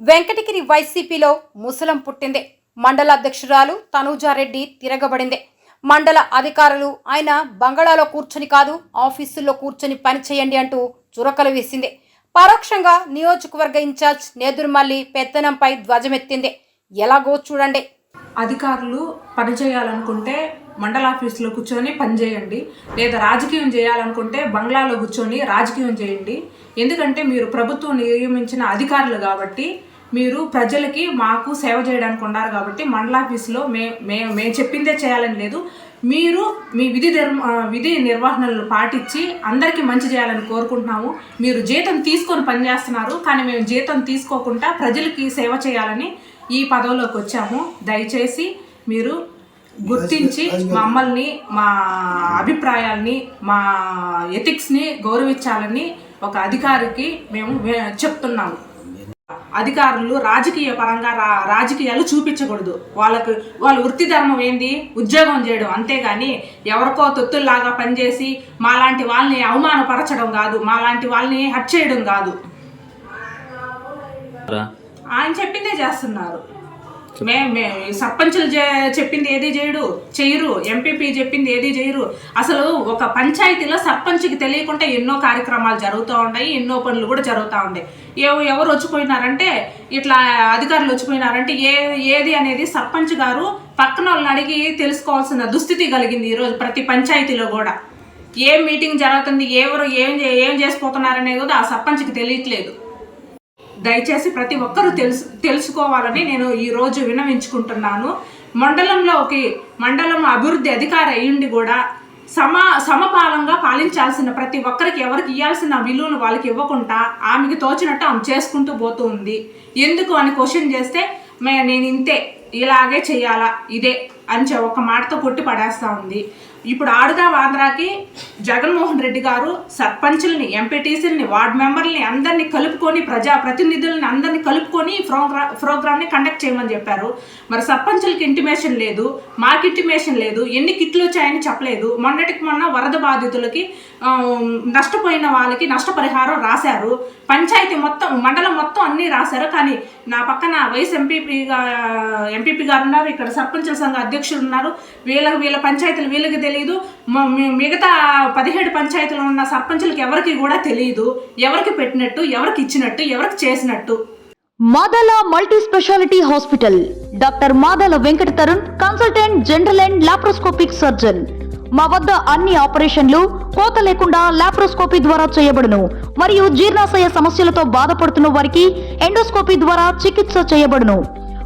వెంకటగిరి వైసీపీలో ముసలం పుట్టింది. మండల అధ్యక్షురాలు తనూజారెడ్డి తిరగబడింది. మండల అధికారులు ఆయన బంగాళాలో కూర్చొని కాదు ఆఫీసుల్లో కూర్చొని పనిచేయండి అంటూ చురకలు వేసింది. పరోక్షంగా నియోజకవర్గ ఇన్ఛార్జ్ నేదురుమల్లి పెత్తనంపై ధ్వజమెత్తింది. ఎలాగో చూడండి. అధికారులు పని చేయాలనుకుంటే మండల ఆఫీసులో కూర్చొని పనిచేయండి లేదా రాజకీయం చేయాలనుకుంటే బంగ్లాలో కూర్చొని రాజకీయం చేయండి. ఎందుకంటే మీరు ప్రభుత్వం నియమించిన అధికారులు కాబట్టి మీరు ప్రజలకి మాకు సేవ చేయడానికి ఉన్నారు కాబట్టి మండలాఫీసులో మే మే మేము చెప్పిందే చేయాలని లేదు. మీరు మీ విధి ధర్మ విధి నిర్వహణలను పాటించి అందరికీ మంచి చేయాలని కోరుకుంటున్నాము. మీరు జీతం తీసుకొని పనిచేస్తున్నారు కానీ మేము జీతం తీసుకోకుండా ప్రజలకి సేవ చేయాలని ఈ పదవిలోకి వచ్చాము. దయచేసి మీరు గుర్తించి మమ్మల్ని మా అభిప్రాయాల్ని మా ఎథిక్స్ని గౌరవించాలని ఒక అధికారికి మేము చెప్తున్నాము. అధికారులు రాజకీయ పరంగా రా రాజకీయాలు చూపించకూడదు. వాళ్ళకు వాళ్ళ వృత్తి ధర్మం ఏంది? ఉద్యోగం చేయడం అంతేగాని ఎవరికో తొత్తుల్లాగా పనిచేసి మాలాంటి వాళ్ళని అవమానపరచడం కాదు మాలాంటి వాళ్ళని హట్ చేయడం కాదు. ఆయన చెప్పిందే చేస్తున్నారు. మే మే సర్పంచులు చే- చెప్పింది ఏది చేయడు చేయరు ఎంపీపీ చెప్పింది ఏది చేయరు అసలు ఒక పంచాయతీలో సర్పంచ్కి తెలియకుండా ఎన్నో కార్యక్రమాలు జరుగుతూ ఉన్నాయి ఎన్నో పనులు కూడా జరుగుతూ ఉన్నాయి. ఎవ- ఎవరు వచ్చిపోయినారంటే ఇట్లా అధికారులు వచ్చిపోయినారంటే ఏ ఏది అనేది సర్పంచ్ గారు పక్కన వాళ్ళని అడిగి తెలుసుకోవాల్సిన దుస్థితి కలిగింది ఈరోజు ప్రతి పంచాయతీలో కూడా. ఏం మీటింగ్ జరుగుతుంది ఎవరు ఏం చే- ఏం చేసుకుపోతున్నారనేది కూడా ఆ సర్పంచ్కి తెలియట్లేదు. దయచేసి ప్రతి ఒక్కరూ తెలుసు తెలుసుకోవాలని నేను ఈరోజు విన్నవించుకుంటున్నాను. మండలంలోకి మండలం అభివృద్ధి అధికారి అయ్యుండి కూడా సమ సమపాలంగా పాలించాల్సిన ప్రతి ఒక్కరికి ఎవరికి ఇవ్వాల్సిన విలువను వాళ్ళకి ఇవ్వకుండా ఆమెకి తోచినట్టు ఆమె చేసుకుంటూ పోతూ ఉంది. ఎందుకు అని క్వశ్చన్ చేస్తే మే నేను ఇంతే ఇలాగే చేయాలా ఇదే అని ఒక మాటతో కొట్టి పడేస్తా ఉంది. ఇప్పుడు ఆడుదా ఆంధ్రాకి జగన్మోహన్ రెడ్డి గారు సర్పంచుల్ని ఎంపీటీసీలని వార్డ్ మెంబర్ని అందరినీ కలుపుకొని ప్రజా ప్రతినిధులని అందరినీ కలుపుకొని ప్రోగ్రా ప్రోగ్రామ్ని కండక్ట్ చేయమని చెప్పారు. మరి సర్పంచులకి ఇంటిమేషన్ లేదు మాకు ఇంటిమేషన్ లేదు ఎన్ని కిట్లు వచ్చాయని చెప్పలేదు. మొన్నటికి మొన్న వరద బాధితులకి నష్టపోయిన వాళ్ళకి నష్టపరిహారం రాశారు. పంచాయతీ మొత్తం మండలం మొత్తం అన్నీ రాశారు. కానీ నా పక్కన వైఎస్ ఎంపీపీగా ఎంపీపీ గారు ఉన్నారు. ఇక్కడ సర్పంచుల సంఘ అధ్యక్షులు ఉన్నారు. వీళ్ళకి వీళ్ళ పంచాయతీలు వీళ్ళకి తెలియదు మిగతా పదిహేడు పంచాయతీలు ఉన్న సర్పంచులకు ఎవరికి కూడా తెలియదు ఎవరికి పెట్టినట్టు ఎవరికి ఇచ్చినట్టు ఎవరికి చేసినట్టు. Madala multi speciality hospital. Doctor Madala Venkata Tarun consultant general and laparoscopic surgeon. మా వద్ద అన్ని ఆపరేషన్లు కోత లేకుండా లాప్రోస్కోపీ ద్వారా చేయబడును. మరియు జీర్ణాశయ సమస్యలతో బాధపడుతున్న వారికి ఎండోస్కోపీ ద్వారా చికిత్స చేయబడును.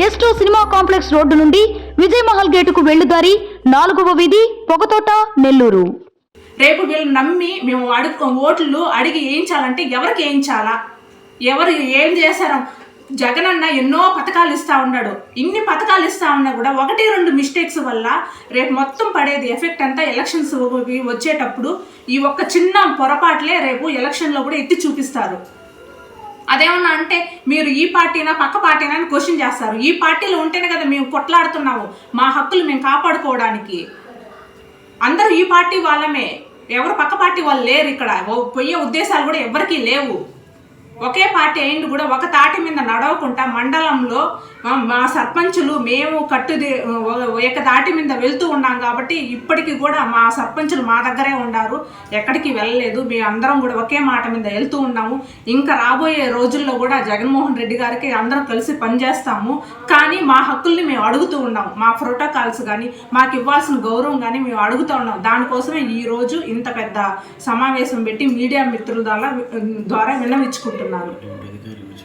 S two cinema complex road నుండి విజయ్ మహల్ గేటుకు వెళ్ళుదారి నాలుగవ వీధి పొగతోట నెల్లూరు. రేపు వీళ్ళు నమ్మి మేము అడుగు ఓట్లు అడిగి వేయించాలంటే ఎవరికి వేయించాలా? ఎవరు ఏం చేశారు? జగన్ అన్న ఎన్నో పథకాలు ఇస్తా ఉన్నాడు. ఇన్ని పథకాలు ఇస్తా ఉన్నా కూడా ఒకటి రెండు మిస్టేక్స్ వల్ల రేపు మొత్తం పడేది ఎఫెక్ట్ అంతా ఎలక్షన్స్ వచ్చేటప్పుడు ఈ ఒక్క చిన్న పొరపాట్లే రేపు ఎలక్షన్లో కూడా ఎత్తి చూపిస్తారు. అదేమన్నా అంటే మీరు ఈ పార్టీనా పక్క పార్టీనా అని క్వశ్చన్ చేస్తారు. ఈ పార్టీలో ఉంటేనే కదా మేము కొట్లాడుతున్నాము. మా హక్కులు మేము కాపాడుకోవడానికి. అందరూ ఈ పార్టీ వాళ్ళమే. ఎవరు పక్క పార్టీ వాళ్ళు లేరు ఇక్కడ. పోయే ఉద్దేశాలు కూడా ఎవరికీ లేవు. ఒకే పార్టీ అయింది కూడా ఒక తాటి మీద నడవకుండా మండలంలో మా సర్పంచులు మేము కట్టుది ఒక దాటి మీద వెళ్తూ ఉన్నాం కాబట్టి ఇప్పటికీ కూడా మా సర్పంచులు మా దగ్గరే ఉన్నారు ఎక్కడికి వెళ్ళలేదు. మేము అందరం కూడా ఒకే మాట మీద వెళ్తూ ఉన్నాము. ఇంకా రాబోయే రోజుల్లో కూడా జగన్మోహన్ రెడ్డి గారికి అందరం కలిసి పనిచేస్తాము కానీ మా హక్కుల్ని మేము అడుగుతూ ఉన్నాము మా ప్రోటోకాల్స్ కానీ మాకు ఇవ్వాల్సిన గౌరవం కానీ మేము అడుగుతూ ఉన్నాం. దానికోసమే ఈరోజు ఇంత పెద్ద సమావేశం పెట్టి మీడియా మిత్రుల ద్వారా ద్వారా విన్నవించుకుంటున్నాను